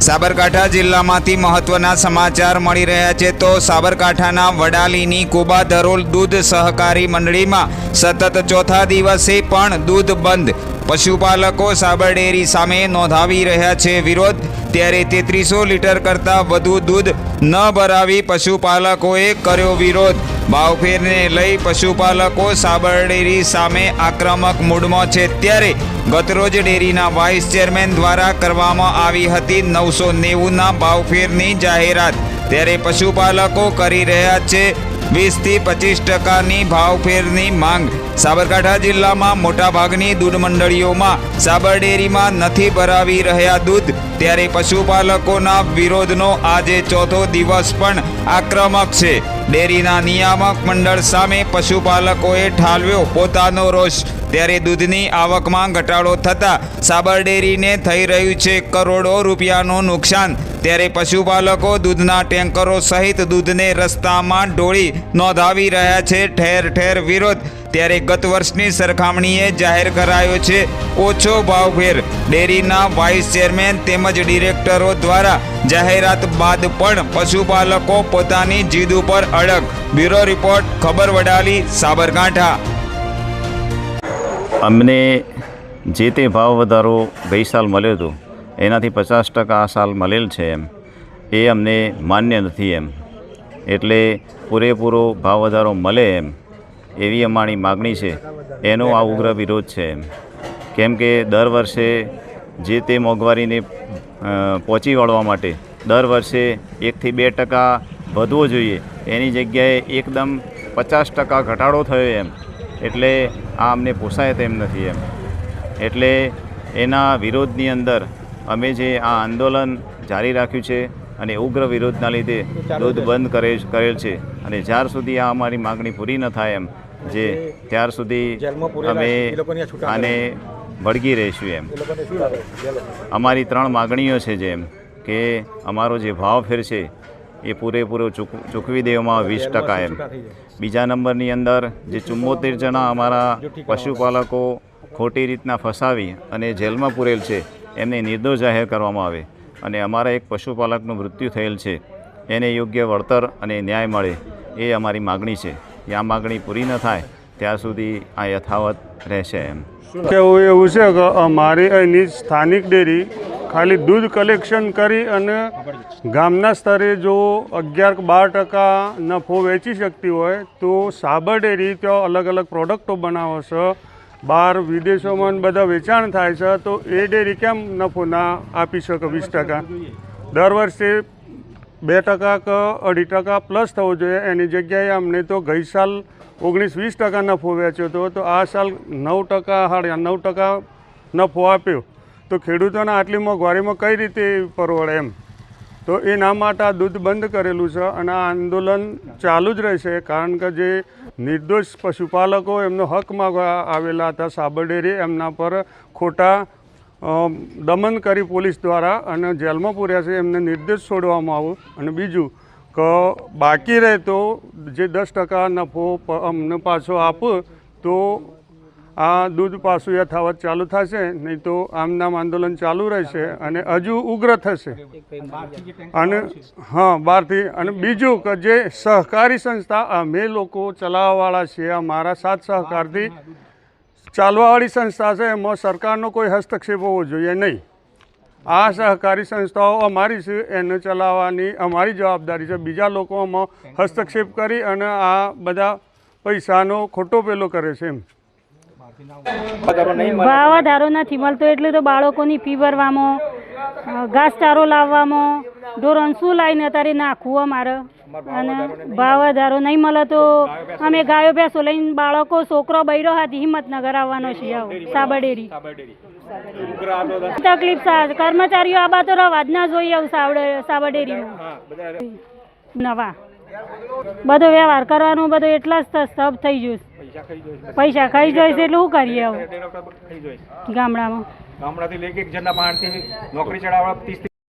સાબરકાંઠા જિલ્લામાંથી મહત્વના સમાચાર મળી રહ્યા છે. તો સાબરકાંઠાના વડાલીની કુબા ધરોલ દૂધ સહકારી મંડળીમાં સતત ચોથા દિવસે પણ દૂધ બંધ. પશુપાલકો સાબર ડેરી સામે નોંધાવી રહ્યા છે વિરોધ. ત્યારે તેત્રીસો લીટર કરતાં વધુ દૂધ ન ભરાવી પશુપાલકોએ કર્યો વિરોધ. ભાવફેરને લઈ પશુપાલકો સાબર ડેરી સામે આક્રમક મૂડમાં છે. ત્યારે ગતરોજ ડેરીના વાઇસ ચેરમેન દ્વારા કરવામાં આવી હતી નવસો નેવુંના ભાવફેરની જાહેરાત. ત્યારે પશુપાલકો કરી રહ્યા છે વીસથી પચીસ ટકાની ભાવફેરની માંગ. સાબરકાંઠા જિલ્લામાં મોટાભાગની દૂધ મંડળીઓમાં સાબર ડેરીમાં નથી ભરાવી રહ્યા દૂધ. ત્યારે પશુપાલકોના વિરોધનો આજે ચોથો દિવસ પણ આક્રમક છે. ડેરીના નિયામક મંડળ સામે પશુપાલકોએ ઠાલવ્યો પોતાનો રોષ. ત્યારે દૂધની આવકમાં ઘટાડો થતાં સાબર ડેરીને થઈ રહ્યું છે કરોડો રૂપિયાનું નુકસાન. ત્યારે પશુપાલકો દૂધના ટેન્કરો સહિત દૂધને રસ્તામાં ડોળી નોંધાવી રહ્યા છે. ઠેર ઠેર વિરોધ. ત્યારે ગત વર્ષની સરખામણીએ જાહેર કરાયો છે ઓછો ભાવફેર ડેરીના વાઇસ ચેરમેન તેમજ ડિરેક્ટરો દ્વારા જાહેરાત બાદ પણ પશુપાલકો પોતાની જીદ ઉપર અડગ. બ્યુરો રિપોર્ટ, ખબર વડાલી, સાબરકાંઠા. અમને જે તે ભાવ વધારો ગઈ સાલ મળ્યો હતો એનાથી પચાસ ટકા આ સાલ મળેલ છે એમ. એ અમને માન્ય નથી એમ. એટલે પૂરેપૂરો ભાવ વધારો મળે એમ એવી અમારી માગણી છે. એનો આ ઉગ્ર વિરોધ છે એમ. કેમ કે દર વર્ષે જે તે મોંઘવારીને પહોંચી વળવા માટે દર વર્ષે એકથી બે ટકા વધવો જોઈએ. એની જગ્યાએ એકદમ પચાસ ટકા ઘટાડો થયો એમ. એટલે આ અમને પોસાય તેમ નથી એમ. એટલે એના વિરોધની અંદર અમે જે આ આંદોલન જારી રાખ્યું છે અને ઉગ્ર વિરોધના લીધે દૂધ બંધ કરે કરેલ છે અને જ્યાર સુધી આ અમારી માગણી પૂરી ન થાય એમ જે ત્યાર સુધી અમે આને વળગી રહીશું એમ. અમારી ત્રણ માગણીઓ છે જેમ કે અમારો જે ભાવ ફેર છે એ પૂરેપૂરો ચૂક ચૂકવી દેવામાં વીસ ટકા એમ. બીજા નંબરની અંદર જે ચુમ્મોતેર જણા અમારા પશુપાલકો ખોટી રીતના ફસાવી અને જેલમાં પૂરેલ છે એમને નિર્દોષ જાહેર કરવામાં આવે અને અમારા એક પશુપાલકનું મૃત્યુ થયેલ છે. એને યોગ્ય વળતર અને ન્યાય મળે એ અમારી માગણી છે. આ માગણી પૂરી ન થાય ત્યાં સુધી આ યથાવત રહેશે એમ. કેવું એવું છે કે અમારી અહીંની સ્થાનિક ડેરી ખાલી દૂધ કલેક્શન કરી અને ગામના સ્તરે જો અગિયાર બાર ટકા નફો વેચી શકતી હોય તો સાબર ડેરી ત્યાં અલગ અલગ પ્રોડક્ટો બનાવશે બહાર વિદેશોમાં બધા વેચાણ થાય છે, તો એ ડેરી કેમ નફો ના આપી શકે વીસ ટકા? દર વર્ષે બે ટકા કે અઢી ટકા પ્લસ થવો જોઈએ, એની જગ્યાએ અમને તો ગઈ સાલ ઓગણીસ વીસ ટકા નફો વેચ્યો હતો, તો આ સાલ નવ ટકા હાડ્યા નવ ટકા નફો આપ્યો. તો ખેડૂતોને આટલી મોંઘવારીમાં કઈ રીતે પરવડે એમ? તો એના માટે આ દૂધ બંધ કરેલું છે અને આ આંદોલન ચાલુ જ રહેશે, કારણ કે જે નિર્દોષ પશુપાલકો એમનો હક માગવા આવેલા હતા સાબરડેરી, એમના પર ખોટા દમન કરી પોલીસ દ્વારા અને જેલમાં પૂર્યા છે, એમને નિર્દેશ છોડવામાં આવું અને બીજું કે બાકી રહે તો જે દસ ટકા નફો અમને પાછો આપો, તો આ દૂધ પાછું યથાવત ચાલુ થશે, નહીં તો આમનામ આંદોલન ચાલુ રહેશે અને હજુ ઉગ્ર થશે. અને હા, બહારથી અને બીજું કે જે સહકારી સંસ્થા અમે લોકો ચલાવવાવાળા છીએ અમારા સાથ સહકારથી ચાલવાવાળી સંસ્થા છે, એમાં સરકારનો કોઈ હસ્તક્ષેપ હોવો જોઈએ નહીં. આ સહકારી સંસ્થાઓ અમારી છે, એને ચલાવવાની અમારી જવાબદારી છે. બીજા લોકો આમાં હસ્તક્ષેપ કરી અને આ બધા પૈસાનો ખોટો પેલો કરે છે એમ. ભાવ વધારો નથી મળતો એટલે તો બાળકોની ફી અ, ઘાસચારો લાવવામાં. ધોરણ શું લાવીને અત્યારે નાખવું અમારે? અને ભાવ વધારો નહીં મળે તો અમે ગાયો ભેંસો લઈને બાળકો છોકરો બૈરો હાથી હિંમતનગર આવવાનો છે આવો સાબરડેરી. તકલીફ કર્મચારીઓ આ બાતો રવા જ ના જોઈએ સાબરડેરીમાં. નવા. બધો વ્યવહાર કરવાનો બધો એટલા જ સ્તબ થઈ જશે પૈસા ખાઈ જાય છે એટલે શું કરીએ આવું? ગામડામાં. ગામડાથી એક એક જણના પાસેથી નોકરી ચડાવવા ત્રીસ